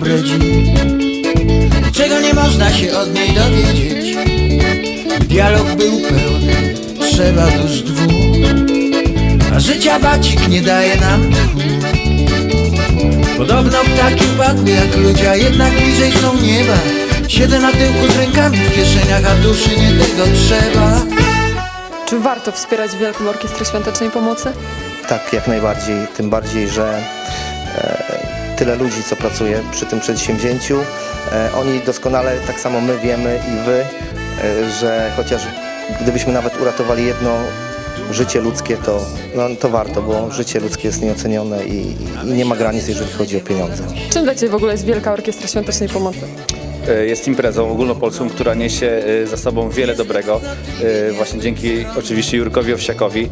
bredzi Czego nie można się od niej dowiedzieć? Dialog był pełny, trzeba dusz dwóch. A życia bacik nie daje nam tchu Podobno ptaki upadły jak ludzie, a jednak bliżej są nieba. Siedzę na tyłku z rękami w kieszeniach, a duszy nie tego trzeba. Czy warto wspierać Wielką Orkiestrę Świątecznej Pomocy? Tak, jak najbardziej. Tym bardziej, że e, tyle ludzi, co pracuje przy tym przedsięwzięciu, e, oni doskonale, tak samo my wiemy i wy, e, że chociaż gdybyśmy nawet uratowali jedno życie ludzkie, to, no, to warto, bo życie ludzkie jest nieocenione i, i nie ma granic, jeżeli chodzi o pieniądze. Czym dla Ciebie w ogóle jest Wielka Orkiestra Świątecznej Pomocy? E, jest imprezą ogólnopolską, która niesie e, za sobą wiele dobrego. E, Właśnie dzięki oczywiście Jurkowi Owsiakowi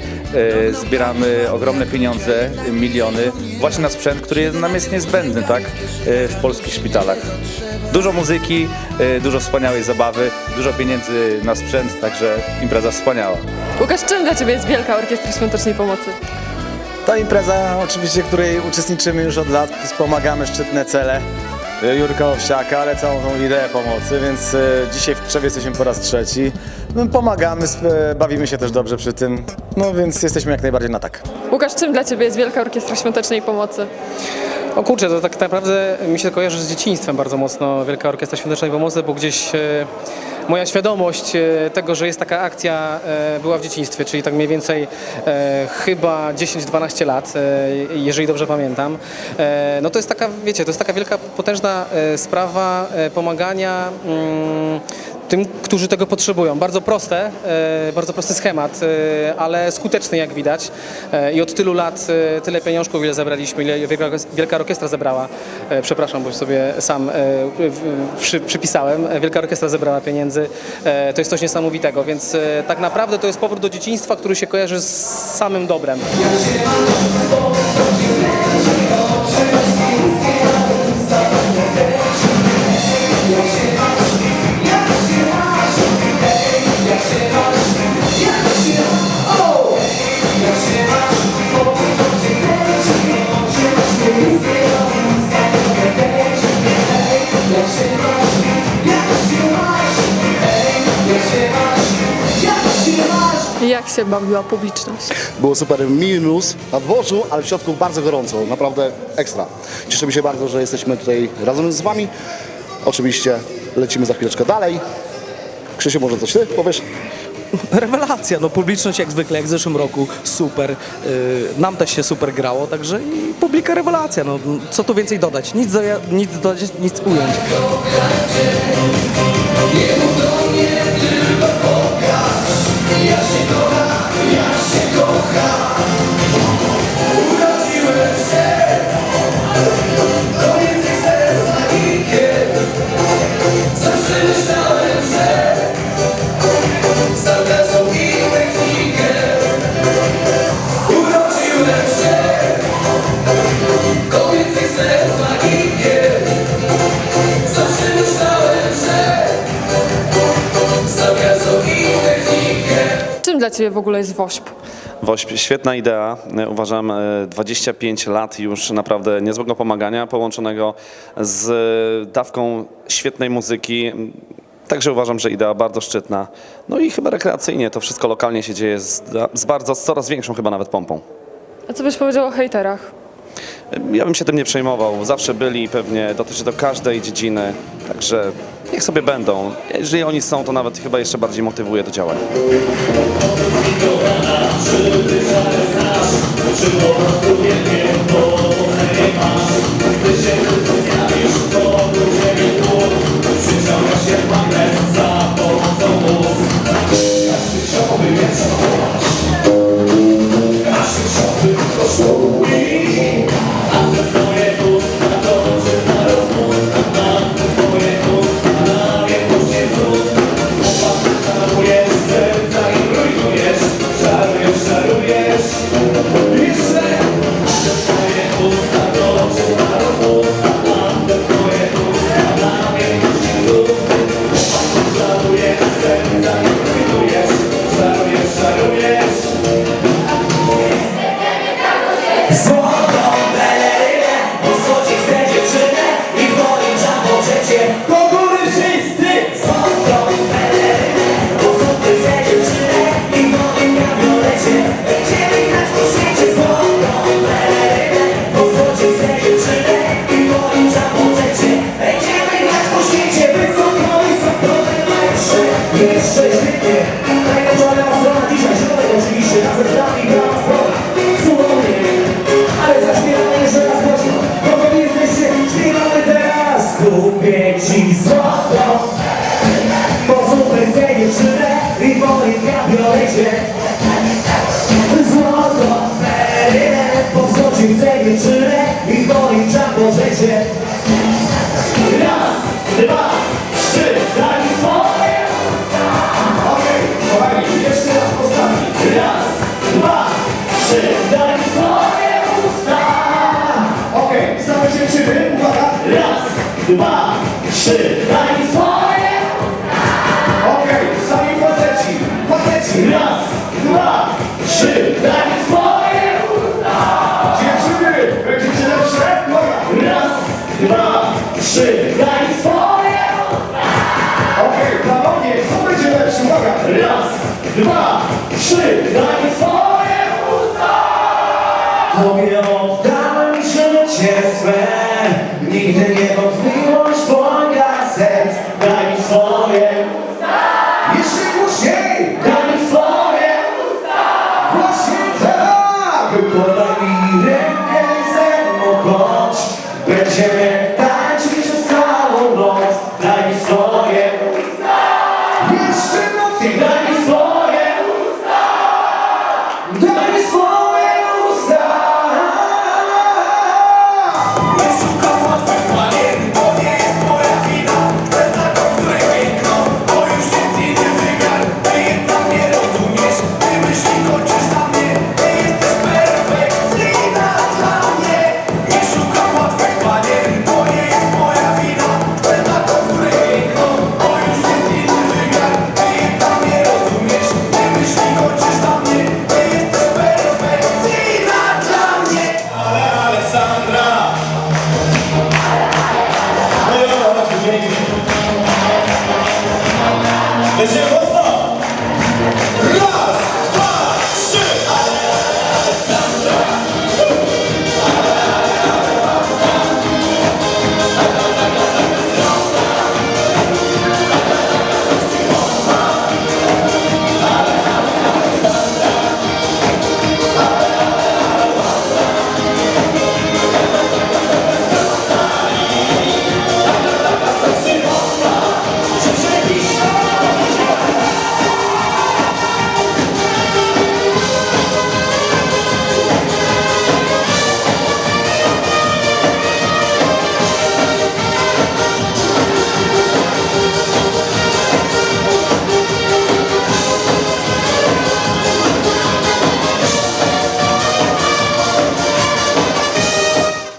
zbieramy ogromne pieniądze, miliony właśnie na sprzęt, który nam jest niezbędny tak, w polskich szpitalach. Dużo muzyki, dużo wspaniałej zabawy, dużo pieniędzy na sprzęt, także impreza wspaniała. Łukasz, czym dla Ciebie jest Wielka Orkiestra Świątecznej Pomocy? To impreza oczywiście, w której uczestniczymy już od lat, wspomagamy szczytne cele Jurka Owsiaka, ale całą tą ideę pomocy, więc y, dzisiaj w Krzewie jesteśmy po raz trzeci. No, Pomagamy, sp- bawimy się też dobrze przy tym, no więc jesteśmy jak najbardziej na tak. Łukasz, czym dla Ciebie jest Wielka Orkiestra Świątecznej Pomocy? O kurczę, to tak naprawdę mi się kojarzy z dzieciństwem bardzo mocno Wielka Orkiestra Świątecznej Pomocy, bo gdzieś e, moja świadomość e, tego, że jest taka akcja e, była w dzieciństwie, czyli tak mniej więcej e, chyba 10-12 lat, jeżeli dobrze pamiętam. No to jest taka, wiecie, to jest taka wielka, potężna sprawa pomagania mm, tym, którzy tego potrzebują. Bardzo proste, e, bardzo prosty schemat, e, ale skuteczny jak widać. E, I od tylu lat tyle pieniążków, ile zebraliśmy, ile Wielka, Orkiestra zebrała, przepraszam, bo sobie sam przypisałem, Wielka Orkiestra zebrała pieniędzy, to jest coś niesamowitego, więc tak naprawdę to jest powrót do dzieciństwa, który się kojarzy z samym dobrem. Się bawiła publiczność? Było super minus na dworzu, ale w środku bardzo gorąco, naprawdę ekstra. Cieszymy się bardzo, że jesteśmy tutaj razem z Wami. Oczywiście lecimy za chwileczkę dalej. Krzysiu, może coś Ty powiesz? Rewelacja, no publiczność jak zwykle, jak w zeszłym roku, super. Yy, nam też się super grało, także i publika rewelacja, no co tu więcej dodać, nic, do, nic dodać, nic ująć. Czym dla Ciebie w ogóle jest WOŚP? WOŚP, świetna idea. E, Uważam e, 25 lat już naprawdę niezłego pomagania, połączonego z e, dawką świetnej muzyki. Także uważam, że idea bardzo szczytna. No i chyba rekreacyjnie to wszystko lokalnie się dzieje z, z bardzo, z coraz większą chyba nawet pompą. A co byś powiedział o hejterach? E, Ja bym się tym nie przejmował. Zawsze byli pewnie dotyczy to każdej dziedziny. Także niech sobie będą. Jeżeli oni są, to nawet chyba jeszcze bardziej motywuje do działania. Złotą pelerynę, bo złoci chce dziewczynę i w Raz, dwa, trzy, daj mi swoje. Okej, kochani, jeszcze raz postawi. Raz, dwa, trzy, daj mi swoje usta. Okej, same dziewczyny, uwaga. Raz, dwa, trzy, daj mi swoje Daj mi swoje, jeszcze nocy, daj mi swoje.